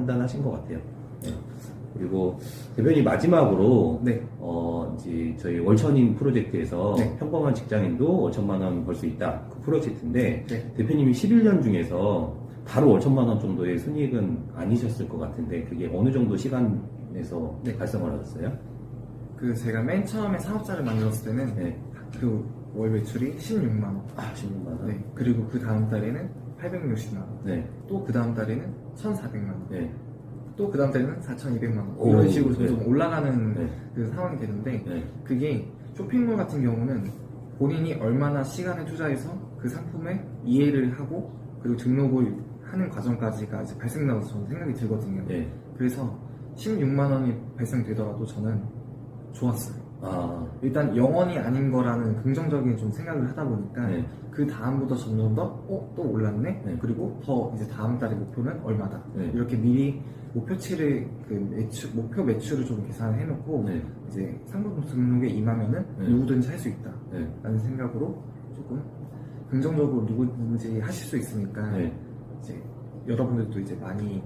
판단하신 것 같아요. 네. 그리고 대표님 마지막으로 네. 어, 이제 저희 월천인 프로젝트에서 네. 평범한 직장인도 5천만 원 벌 수 있다 그 프로젝트인데 네. 대표님이 11년 중에서 바로 5천만 원 정도의 순이익은 아니셨을 것 같은데 그게 어느 정도 시간에서 네. 발생을 하셨어요? 그 제가 맨 처음에 사업자를 만들었을 때는 네. 그월 매출이 16만 원. 아, 16만 원. 네. 그리고 그 다음 달에는 860만 원. 네. 또 그 다음 달에는 1,400만 원. 네. 또 그 다음 달에는 4,200만 원. 오, 이런 식으로 네. 좀 올라가는 네. 그 상황이 되는데 네. 그게 쇼핑몰 같은 경우는 본인이 얼마나 시간을 투자해서 그 상품에 이해를 하고 그리고 등록을 하는 과정까지가 이제 발생나서 저는 생각이 들거든요. 네. 그래서 16만 원이 발생되더라도 저는 좋았어요. 아, 일단 영원이 아닌 거라는 긍정적인 좀 생각을 하다 보니까 네. 그 다음부터 점점 더, 어, 또 올랐네? 네. 그리고 더 이제 다음 달의 목표는 얼마다. 네. 이렇게 미리 목표치를, 그 매출, 목표 매출을 좀 계산을 해놓고 네. 이제 상품 등록에 임하면은 네. 누구든지 할 수 있다. 네. 라는 생각으로 조금 긍정적으로 누구든지 하실 수 있으니까 네. 이제 여러분들도 이제 많이